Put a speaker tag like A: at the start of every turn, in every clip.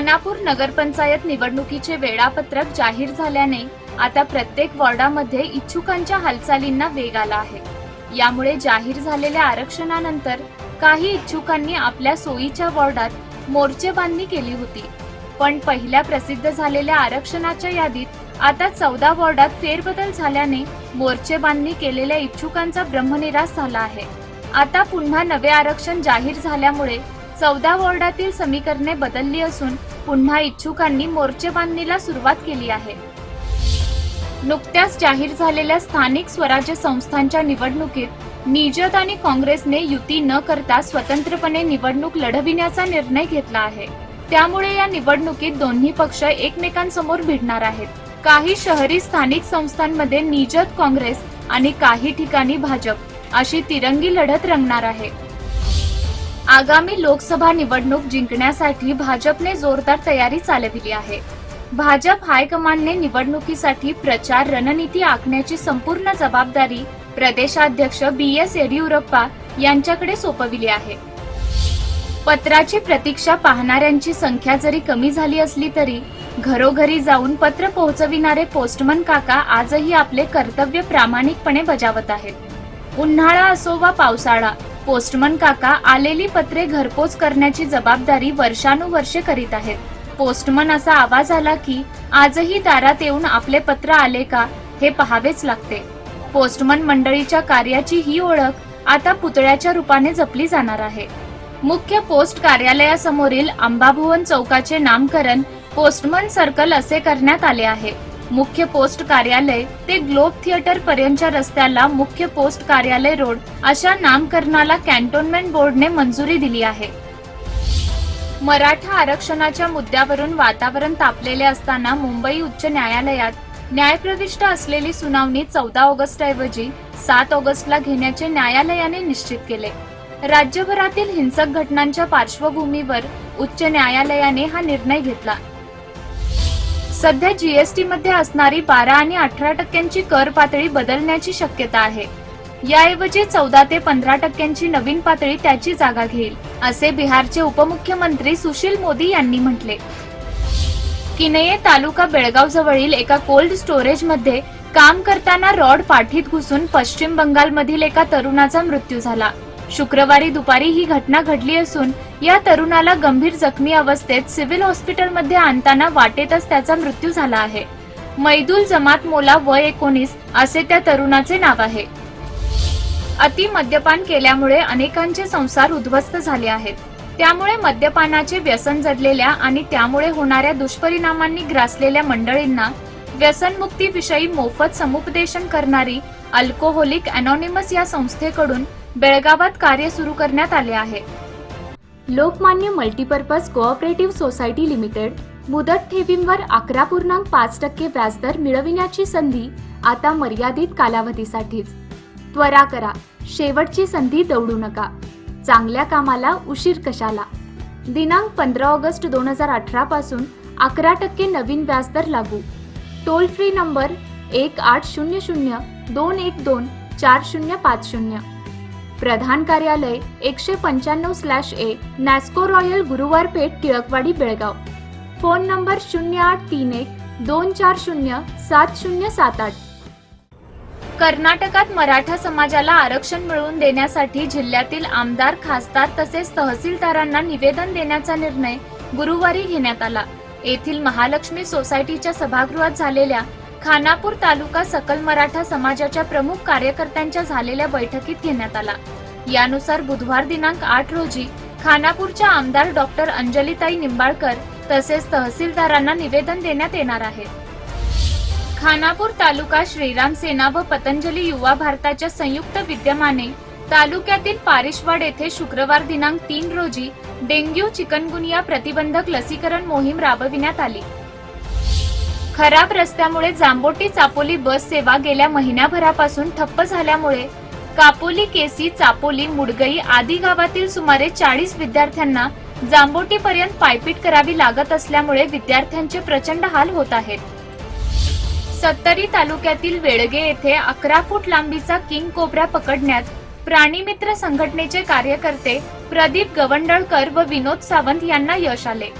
A: खानापूर नगरपंचायत निवडणुकीचे वेळापत्रक जाहीर झाल्याने आता प्रत्येक वॉर्डामध्ये इच्छुकांच्या हालचालींना वेग आला आहे. यामुळे जाहीर झालेल्या आरक्षणानंतर काही इच्छुकांनी आपल्या सोयीच्या वॉर्डात मोर्चे बांधणी केली होती. पण पहिल्या प्रसिद्ध झालेल्या आरक्षणाच्या यादीत आता चौदा वॉर्डात फेरबदल झाल्याने मोर्चे बांधणी केलेल्या इच्छुकांचा ब्रह्मनिराश झाला आहे. आता पुन्हा नवे आरक्षण जाहीर झाल्यामुळे चौदा वॉर्डातील समीकरणे बदलली असून पुन्हा इच्छुकांनी मोर्चे बांधणीला सुरुवात केली आहे. नुकत्याच जाहीर झालेल्या स्थानिक स्वराज्य संस्थांच्या निवडणुकीत निजत आणि काँग्रेसने युती न करता स्वतंत्रपणे निवडणूक लढविण्याचा निर्णय घेतला आहे. त्यामुळे या निवडणुकीत दोन्ही पक्ष एकमेकांसमोर भिडणार आहेत. काही शहरी स्थानिक संस्थांमध्ये निजत काँग्रेस आणि काही ठिकाणी भाजप अशी तिरंगी लढत रंगणार आहे. आगामी लोकसभा निवडणूक जिंकण्यासाठी भाजपने जोरदार तयारी चालविली आहे. भाजप हायकमांडने निवडणुकीसाठी प्रचार रणनीती आखण्याची संपूर्ण जबाबदारी प्रदेशाध्यक्ष बी एस येडियुरप्पा यांच्याकडे सोपविली आहे. पत्राची प्रतीक्षा पाहणाऱ्यांची संख्या जरी कमी झाली असली तरी घरोघरी जाऊन पत्र पोहोचविणारे पोस्टमन काका आजही आपले कर्तव्य प्रामाणिकपणे बजावत आहेत. उन्हाळा असो वा पावसाळा पोस्टमन काका आलेली पत्रे घरपोच करण्याची जबाबदारी वर्षानुवर्षे करीत आहेत. पोस्टमन असा आवाज आला की आजही दारात येऊन आपले पत्र आले का हे पहावेच लागते. पोस्टमन मंडळीच्या कार्याची ही ओळख आता पुतळ्याच्या रूपाने जपली जाणार आहे. मुख्य पोस्ट कार्यालयासमोरील अंबाभुवन चौकाचे नामकरण पोस्टमन सर्कल असे करण्यात आले आहे. मुख्य पोस्ट कार्यालय ते ग्लोब थिएटर पर्यंतच्या रस्त्याला मुख्य पोस्ट कार्यालय रोड अशा नामकरणाला कॅन्टोन्मेंट बोर्डने मंजुरी दिली आहे. मराठा आरक्षणाच्या मुद्द्यावरून वातावरण तापलेले असताना मुंबई उच्च न्यायालयात न्यायप्रविष्ट असलेली सुनावणी चौदा ऑगस्ट ऐवजी सात ऑगस्टला घेण्याचे न्यायालयाने निश्चित केले. राज्यभरातील हिंसक घटनांच्या पार्श्वभूमीवर उच्च न्यायालयाने हा निर्णय घेतला. सध्या जीएसटी मध्ये असणारी बारा आणि अठरा टक्क्यांची कर पातळी बदलण्याची शक्यता आहे. याऐवजी चौदा ते पंधरा टक्क्यांची नवीन पातळी त्याची जागा घेईल असे बिहारचे उपमुख्यमंत्री सुशील मोदी यांनी म्हटले. किनये तालुका बेळगाव जवळील एका कोल्ड स्टोरेजमध्ये काम करताना रॉड पाठीत घुसून पश्चिम बंगालमधील एका तरुणाचा मृत्यू झाला. शुक्रवारी दुपारी ही घटना घडली असून या तरुणाला गंभीर जखमी अवस्थेत सिव्हिल हॉस्पिटलमध्ये आणताना वाटेतच त्याचा मृत्यू झाला आहे. मैदुल जमात मोला वय एकोणीस असे त्या तरुणाचे नाव आहे. अति मद्यपान केल्यामुळे अनेकांचे संसार उद्ध्वस्त झाले आहेत. त्यामुळे मद्यपानाचे व्यसन जडलेल्या आणि त्यामुळे होणाऱ्या दुष्परिणामांनी ग्रासलेल्या मंडळींना व्यसनमुक्तीविषयी मोफत समुपदेशन करणारी अल्कोहोलिक अनॉनिमस या संस्थेकडून बेळगावात कार्य सुरू करण्यात आले आहे. Lokmanya multipurpose cooperative society limited मुदत ठेवींवर अकरा पूर्णांक पाच टक्के व्याजदर मिळविण्याची संधी आता मर्यादित कालावधीसाठीच. त्वरा करा शेवटची संधी दवडू नका. चांगल्या कामाला उशीर कशाला? दिनांक पंधरा ऑगस्ट दोन हजार अठरा पासून अकरा टक्के नवीन व्याजदर लागू. टोल फ्री नंबर एक आठ शून्य शून्य दोन एक दोन चार शून्य पाच शून्य. प्रधान कार्यालय एकशे पंच्याण्णव स्लॅश ए नॅस्को रॉयल गुरुवार पेठ टिळकवाडी बेळगाव. फोन नंबर शून्य आठ तीन एक दोन चार शून्य सात शून्य सात आठ. कर्नाटकात मराठा समाजाला आरक्षण मिळवून देण्यासाठी जिल्ह्यातील आमदार खासदार तसेच तहसीलदारांना निवेदन देण्याचा निर्णय गुरुवारी घेण्यात आला. येथील महालक्ष्मी सोसायटीच्या सभागृहात झालेल्या खानापूर तालुका सकल मराठा समाजाच्या प्रमुख कार्यकर्त्यांच्या झालेल्या बैठकीत घेण्यात आला. यानुसार बुधवार दिनांक आठ रोजी खानापूरच्या आमदार डॉक्टर अंजलीताई निंबाळकर तसेच तहसीलदारांना निवेदन देण्यात येणार आहे. खानापूर तालुका श्रीराम सेना व पतंजली युवा भारताच्या संयुक्त विद्यमाने तालुक्यातील पारिशवाड येथे शुक्रवार दिनांक तीन रोजी डेंग्यू चिकनगुनिया प्रतिबंधक लसीकरण मोहीम राबविण्यात आली. खराब रस्त्यामुळे जांबोटी चापोली बस सेवा गेल्या महिन्याभरापासून ठप्प झाल्यामुळे कापोली केसी चापोली मुडगई आदी गावातील सुमारे चाळीस विद्यार्थ्यांना जांबोटीपर्यंत पायपीट करावी लागत असल्यामुळे विद्यार्थ्यांचे प्रचंड हाल होत आहेत. सत्तरी तालुक्यातील वेळगे येथे अकरा फूट लांबीचा किंग कोबरा पकडण्यात प्राणीमित्र संघटनेचे कार्यकर्ते प्रदीप गवंडळकर व विनोद सावंत यांना यश आले.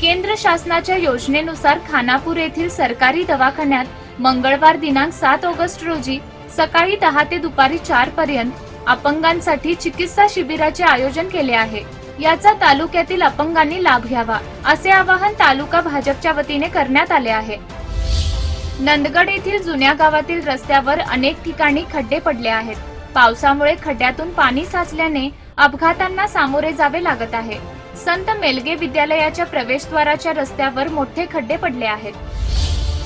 A: केंद्र शासनाच्या योजनेनुसार खानापूर येथील सरकारी दवाखान्यात मंगळवार दिनांक सात ऑगस्ट रोजी सकाळी दहा ते दुपारी चार पर्यंत अपंगांसाठी चिकित्सा शिबिराचे आयोजन केले आहे. याचा तालुक्यातील अपंगांनी लाभ घ्यावा असे आवाहन तालुका भाजपच्या वतीने करण्यात आले आहे. नंदगड येथील जुन्या गावातील रस्त्यावर अनेक ठिकाणी खड्डे पडले आहेत. पावसामुळे खड्ड्यातून पाणी साचल्याने अपघातांना सामोरे जावे लागत आहे. संत मेलगे विद्यालयाच्या प्रवेशद्वाराच्या रस्त्यावर मोठे खड्डे पडले आहेत.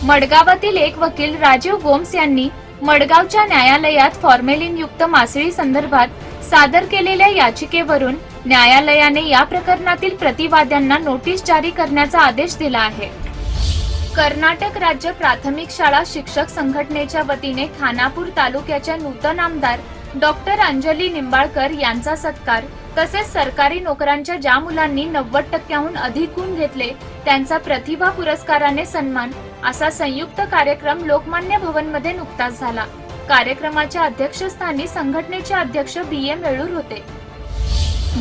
A: मडगावातील एक वकील राजीव गोम्स यांनी मडगावच्या न्यायालयात फॉर्मेलिन युक्त मासळी संदर्भात सादर केलेल्या याचिकेवरून न्यायालयाने या प्रकरणातील प्रतिवाद्यांना नोटीस जारी करण्याचा आदेश दिला आहे. कर्नाटक राज्य प्राथमिक शाळा शिक्षक संघटनेच्या वतीने खानापूर तालुक्याच्या नूतन आमदार डॉक्टर अंजली निंबाळकर यांचा सत्कार. तसेच सरकारी नोकरांच्या ज्या मुलांनी नव्वद टक्क्याहून अधिक गुण घेतले त्यांचा प्रतिभा पुरस्काराने सन्मान असा संयुक्त कार्यक्रम लोकमान्य भवनमध्ये नुकताच झाला. कार्यक्रमाच्या अध्यक्षस्थानी संघटनेचे अध्यक्ष बी. एम वेळूर होते.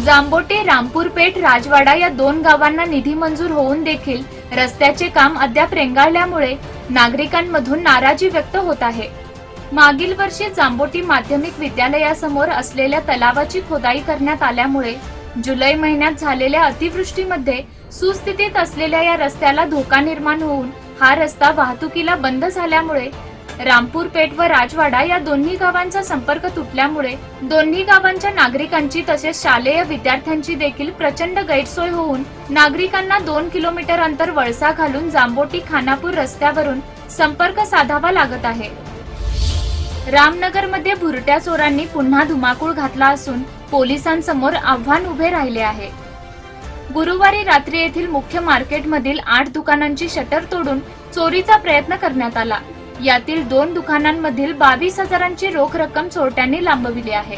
A: जांबोटे रामपूरपेठ राजवाडा या दोन गावांना निधी मंजूर होऊन देखील रस्त्याचे काम अद्याप रेंगाळल्यामुळे नागरिकांमधून नाराजी व्यक्त होत आहे. मागील वर्षी जांबोटी माध्यमिक विद्यालयासमोर असलेल्या तलावाची खोदाई करण्यात आल्यामुळे जुलै महिन्यात झालेल्या अतिवृष्टीमध्ये सुस्थितीत असलेल्या या रस्त्याला धोका निर्माण होऊन हा रस्ता वाहतुकीला बंद झाल्यामुळे रामपूर पेठ व राजवाडा या दोन्ही गावांचा संपर्क तुटल्यामुळे दोन्ही गावांच्या नागरिकांची तसेच शालेय विद्यार्थ्यांची देखील प्रचंड गैरसोय होऊन नागरिकांना दोन किलोमीटर अंतर वळसा घालून जांबोटी खानापूर रस्त्यावरून संपर्क साधावा लागत आहे. रामनगरमध्ये भुरट्या चोरांनी पुन्हा धुमाकूळ घातला असून पोलिसांसमोर आव्हान उभे राहिले आहे. गुरुवारी रात्री येथील मुख्य मार्केटमधील आठ दुकानांची शटर तोडून चोरीचा प्रयत्न करण्यात आला. यातील दोन दुकानांमधील बावीस हजारांची रोख रक्कम चोरट्यांनी लांबविली आहे.